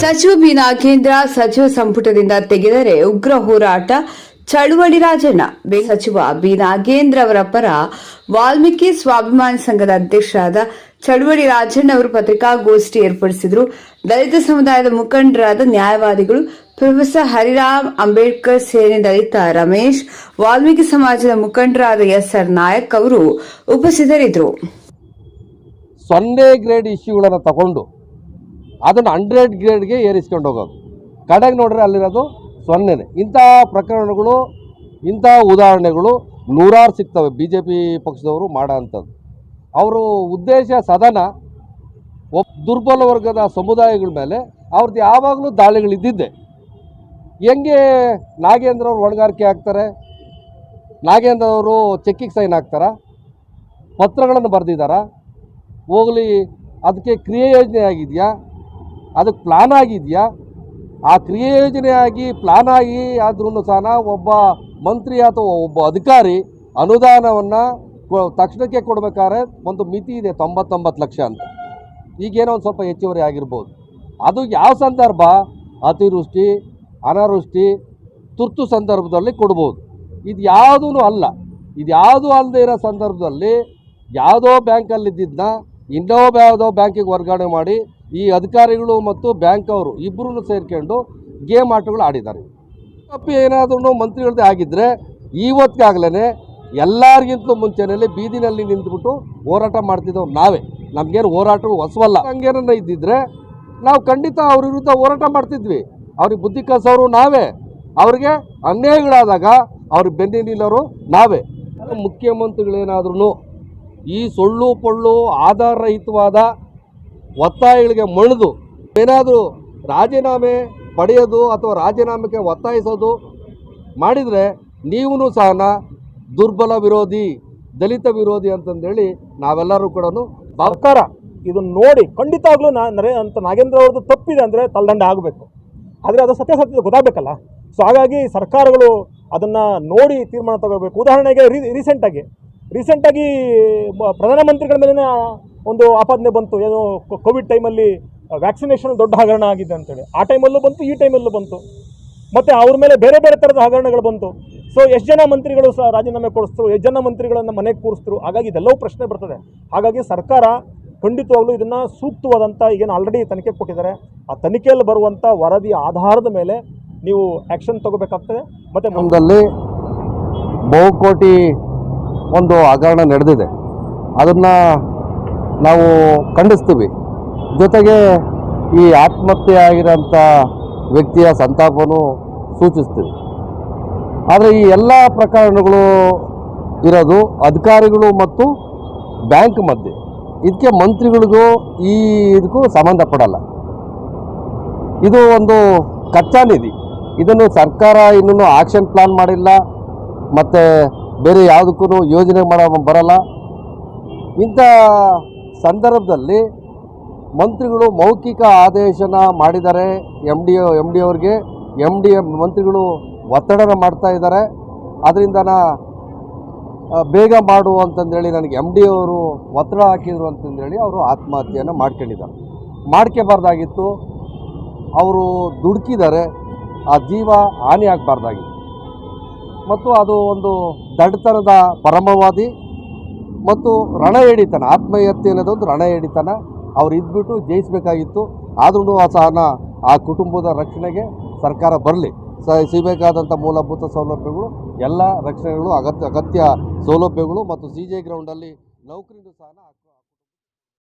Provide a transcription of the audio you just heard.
ಸಚಿವ ಬಿ ನಾಗೇಂದ್ರ ಸಚಿವ ಸಂಪುಟದಿಂದ ತೆಗೆದರೆ ಉಗ್ರ ಹೋರಾಟ ಚಳುವಳಿ ರಾಜಣ್ಣ. ಸಚಿವ ಬಿ ನಾಗೇಂದ್ರ ಅವರ ಪರ ವಾಲ್ಮೀಕಿ ಸ್ವಾಭಿಮಾನಿ ಸಂಘದ ಅಧ್ಯಕ್ಷರಾದ ಚಳುವಳಿ ರಾಜಣ್ಣ ಅವರು ಪತ್ರಿಕಾಗೋಷ್ಠಿ ಏರ್ಪಡಿಸಿದರು. ದಲಿತ ಸಮುದಾಯದ ಮುಖಂಡರಾದ ನ್ಯಾಯವಾದಿಗಳು ಪ್ರೊಫೆಸರ್ ಹರಿರಾಮ್ ಅಂಬೇಡ್ಕರ್ ಸೇನೆ ದಲಿತ ರಮೇಶ್, ವಾಲ್ಮೀಕಿ ಸಮಾಜದ ಮುಖಂಡರಾದ ಎಸ್ ಆರ್ ನಾಯಕ್ ಅವರು ಉಪಸ್ಥಿತರಿದ್ದರು. ಸೊನ್ನೆ ಗ್ರೇಡ್ ಇಶ್ಯೂಗಳನ್ನು ತಗೊಂಡು ಅದನ್ನು ಹಂಡ್ರೆಡ್ ಗ್ರೇಡ್ಗೆ ಏರಿಸ್ಕೊಂಡು ಹೋಗೋದು. ಕಡೆಗೆ ನೋಡ್ರೆ ಅಲ್ಲಿರೋದು ಸೊನ್ನೆನೆ ಇಂಥ ಪ್ರಕರಣಗಳು, ಇಂಥ ಉದಾಹರಣೆಗಳು ನೂರಾರು ಸಿಗ್ತವೆ ಬಿ ಜೆ ಪಿ ಪಕ್ಷದವರು ಮಾಡೋ ಅಂಥದ್ದು. ಅವರು ಉದ್ದೇಶ ಸದನ ಒಬ್ಬ ದುರ್ಬಲ ವರ್ಗದ ಸಮುದಾಯಗಳ ಮೇಲೆ ಅವ್ರದ್ದು ಯಾವಾಗಲೂ ದಾಳಿಗಳಿದ್ದಿದ್ದೆ ಹೆಂಗೆ ನಾಗೇಂದ್ರ ಅವರು ಹೊಣೆಗಾರಿಕೆ ಆಗ್ತಾರೆ ನಾಗೇಂದ್ರ ಅವರು ಚೆಕ್ಕಿಗೆ ಸೈನ್ ಹಾಕ್ತಾರಾ? ಪತ್ರಗಳನ್ನು ಬರೆದಿದ್ದಾರಾ? ಹೋಗಲಿ, ಅದಕ್ಕೆ ಕ್ರಿಯೆ ಯೋಜನೆ ಆಗಿದೆಯಾ? ಅದಕ್ಕೆ ಪ್ಲಾನ್ ಆಗಿದೆಯಾ? ಆ ಕ್ರಿಯೋಜನೆಯಾಗಿ ಪ್ಲಾನ್ ಆಗಿ ಆದ್ರೂ ಸಹ ಒಬ್ಬ ಮಂತ್ರಿ ಅಥವಾ ಒಬ್ಬ ಅಧಿಕಾರಿ ಅನುದಾನವನ್ನು ತಕ್ಷಣಕ್ಕೆ ಕೊಡಬೇಕಾದ್ರೆ ಒಂದು ಮಿತಿ ಇದೆ, ತೊಂಬತ್ತೊಂಬತ್ತು ಲಕ್ಷ ಅಂತ. ಈಗೇನೋ ಒಂದು ಸ್ವಲ್ಪ ಹೆಚ್ಚುವರಿ ಆಗಿರ್ಬೋದು. ಅದು ಯಾವ ಸಂದರ್ಭ? ಅತಿವೃಷ್ಟಿ, ಅನಾವೃಷ್ಟಿ, ತುರ್ತು ಸಂದರ್ಭದಲ್ಲಿ ಕೊಡ್ಬೋದು. ಇದು ಯಾವುದೂ ಅಲ್ಲ. ಇದು ಯಾವುದೂ ಅಲ್ಲದೆ ಇರೋ ಸಂದರ್ಭದಲ್ಲಿ ಯಾವುದೋ ಬ್ಯಾಂಕಲ್ಲಿದ್ದಿದ್ದನ್ನ ಇನ್ನೋ ಯಾವುದೋ ಬ್ಯಾಂಕಿಗೆ ವರ್ಗಾವಣೆ ಮಾಡಿ ಈ ಅಧಿಕಾರಿಗಳು ಮತ್ತು ಬ್ಯಾಂಕ್ ಅವರು ಇಬ್ಬರೂ ಸೇರ್ಕೊಂಡು ಗೇಮ್ ಆಟಗಳು ಆಡಿದ್ದಾರೆ. ತಪ್ಪು ಏನಾದ್ರೂ ಮಂತ್ರಿಗಳದ್ದೇ ಆಗಿದ್ದರೆ ಇವತ್ತಿಗಾಗಲೇ ಎಲ್ಲರಿಗಿಂತಲೂ ಮುಂಚೆನಲ್ಲಿ ಬೀದಿನಲ್ಲಿ ನಿಂತ್ಬಿಟ್ಟು ಹೋರಾಟ ಮಾಡ್ತಿದ್ದವ್ರು ನಾವೇ. ನಮಗೇನು ಹೋರಾಟಗಳು ಹೊಸವಲ್ಲ. ಹಂಗೇನ ಇದ್ದಿದ್ರೆ ನಾವು ಖಂಡಿತ ಅವ್ರ ವಿರುದ್ಧ ಹೋರಾಟ ಮಾಡ್ತಿದ್ವಿ. ಅವ್ರಿಗೆ ಬುದ್ಧಿ ಕಲಿಸೋರು ನಾವೇ. ಅವ್ರಿಗೆ ಅನ್ಯಾಯಗಳಾದಾಗ ಅವ್ರ ಬೆನ್ನಿ ನಿಲ್ಲೋರು ನಾವೇ. ಮುಖ್ಯಮಂತ್ರಿಗಳೇನಾದ್ರೂ ಈ ಸೊಳ್ಳು ಪೊಳ್ಳು ಆಧಾರರಹಿತವಾದ ಒತ್ತಾಯಗಳಿಗೆ ಮಣಿದು ಏನಾದರೂ ರಾಜೀನಾಮೆ ಪಡೆಯೋದು ಅಥವಾ ರಾಜೀನಾಮೆಗೆ ಒತ್ತಾಯಿಸೋದು ಮಾಡಿದರೆ ನೀವು ಸಹ ದುರ್ಬಲ ವಿರೋಧಿ, ದಲಿತ ವಿರೋಧಿ ಅಂತಂದೇಳಿ ನಾವೆಲ್ಲರೂ ಕೂಡ ಸರ್ಕಾರ ಇದನ್ನು ನೋಡಿ ಖಂಡಿತವಾಗ್ಲೂ ನಾ ನರೇ ಅಂತ ನಾಗೇಂದ್ರ ಅವ್ರದ್ದು ತಪ್ಪಿದೆ ಅಂದರೆ ತಲೆದಂಡ ಆಗಬೇಕು. ಆದರೆ ಅದು ಸತ್ಯಾಸತ್ಯತೆ ಗೊತ್ತಾಗಬೇಕಲ್ಲ. ಸೊ ಹಾಗಾಗಿ ಸರ್ಕಾರಗಳು ಅದನ್ನು ನೋಡಿ ತೀರ್ಮಾನ ತಗೋಬೇಕು. ಉದಾಹರಣೆಗೆ ರೀ ರೀಸೆಂಟಾಗಿ ರೀಸೆಂಟಾಗಿ ಪ್ರಧಾನಮಂತ್ರಿಗಳ ಮೇಲಿನ ಒಂದು ಆಪಾದನೆ ಬಂತು. ಏನು ಕೋವಿಡ್ ಟೈಮಲ್ಲಿ ವ್ಯಾಕ್ಸಿನೇಷನ್ ದೊಡ್ಡ ಹಗರಣ ಆಗಿದೆ ಅಂತೇಳಿ. ಆ ಟೈಮಲ್ಲೂ ಬಂತು, ಈ ಟೈಮಲ್ಲೂ ಬಂತು. ಮತ್ತು ಅವ್ರ ಮೇಲೆ ಬೇರೆ ಬೇರೆ ಥರದ ಹಗರಣಗಳು ಬಂತು. ಸೊ ಎಷ್ಟು ಜನ ಮಂತ್ರಿಗಳು ಸಹ ರಾಜೀನಾಮೆ ಕೊಡಿಸ್ತರು ಎಷ್ಟು ಜನ ಮಂತ್ರಿಗಳನ್ನು ಮನೆಗೆ ಕೂರಿಸ್ತರು ಹಾಗಾಗಿ ಇದೆಲ್ಲವೂ ಪ್ರಶ್ನೆ ಬರ್ತದೆ. ಹಾಗಾಗಿ ಸರ್ಕಾರ ಖಂಡಿತವಾಗ್ಲೂ ಇದನ್ನು ಸೂಕ್ತವಾದಂಥ ಈಗೇನು ಆಲ್ರೆಡಿ ತನಿಖೆ ಕೊಟ್ಟಿದ್ದಾರೆ. ಆ ತನಿಖೆಯಲ್ಲಿ ಬರುವಂಥ ವರದಿಯ ಆಧಾರದ ಮೇಲೆ ನೀವು ಆ್ಯಕ್ಷನ್ ತಗೋಬೇಕಾಗ್ತದೆ. ಮತ್ತು ಮುಂದೆ ಮುಂದಲ್ಲಿ ಬಹುಕೋಟಿ ಒಂದು ಹಗರಣ ನಡೆದಿದೆ. ಅದನ್ನು ನಾವು ಖಂಡಿಸ್ತೀವಿ. ಜೊತೆಗೆ ಈ ಆತ್ಮಹತ್ಯೆ ಆಗಿರೋಂಥ ವ್ಯಕ್ತಿಯ ಸಂತಾಪವನ್ನು ಸೂಚಿಸ್ತೀವಿ. ಆದರೆ ಈ ಎಲ್ಲ ಪ್ರಕರಣಗಳು ಇರೋದು ಅಧಿಕಾರಿಗಳು ಮತ್ತು ಬ್ಯಾಂಕ್ ಮಧ್ಯೆ. ಇದಕ್ಕೆ ಮಂತ್ರಿಗಳಿಗೂ ಈ ಇದಕ್ಕೂ ಸಂಬಂಧಪಡಲ್ಲ ಇದು ಒಂದು ಕಚ್ಚಾ ನಿಧಿ. ಇದನ್ನು ಸರ್ಕಾರ ಇನ್ನೂ ಆಕ್ಷನ್ ಪ್ಲಾನ್ ಮಾಡಿಲ್ಲ. ಮತ್ತು ಬೇರೆ ಯಾವುದಕ್ಕೂ ಯೋಜನೆ ಮಾಡೋ ಬರಲ್ಲ. ಇಂಥ ಸಂದರ್ಭದಲ್ಲಿ ಮಂತ್ರಿಗಳು ಮೌಖಿಕ ಆದೇಶನ ಮಾಡಿದ್ದಾರೆ. ಎಂ ಡಿ ಎಂ ಡಿ ಅವ್ರಿಗೆ. ಎಂ ಡಿ ಮಂತ್ರಿಗಳು ಒತ್ತಡನ ಮಾಡ್ತಾ ಇದ್ದಾರೆ. ಅದರಿಂದ ಬೇಗ ಮಾಡು ಅಂತಂದೇಳಿ ನನಗೆ ಎಂ ಡಿ ಅವರು ಒತ್ತಡ ಹಾಕಿದ್ರು ಅಂತಂದೇಳಿ ಅವರು ಆತ್ಮಹತ್ಯೆಯನ್ನು ಮಾಡ್ಕೊಂಡಿದ್ದಾರೆ. ಮಾಡ್ಕೋಬಾರ್ದಾಗಿತ್ತು. ಅವರು ದುಡುಕಿದ್ದಾರೆ. ಆ ಜೀವ ಹಾನಿ ಆಗಬಾರ್ದಾಗಿತ್ತು. ಮತ್ತು ಅದು ಒಂದು ದಡ್ತನದ ಪರಮವಾದಿ ಮತ್ತು ರಣ ಹಿಡಿತನ ಆತ್ಮಹತ್ಯೆ ಅನ್ನೋದು ಒಂದು ರಣ ಹಿಡಿತನ ಅವ್ರು ಇದ್ಬಿಟ್ಟು ಜಯಿಸಬೇಕಾಗಿತ್ತು. ಆದ್ರೂ ಸಹನ, ಆ ಕುಟುಂಬದ ರಕ್ಷಣೆಗೆ ಸರ್ಕಾರ ಬರಲಿ. ಸ, ಸಿಗಬೇಕಾದಂಥ ಮೂಲಭೂತ ಸೌಲಭ್ಯಗಳು, ಎಲ್ಲ ರಕ್ಷಣೆಗಳು, ಅಗತ್ಯ ಅಗತ್ಯ ಸೌಲಭ್ಯಗಳು ಮತ್ತು ಸಿ ಜೆ ಗ್ರೌಂಡಲ್ಲಿ ನೌಕರಿನೂ ಸಹ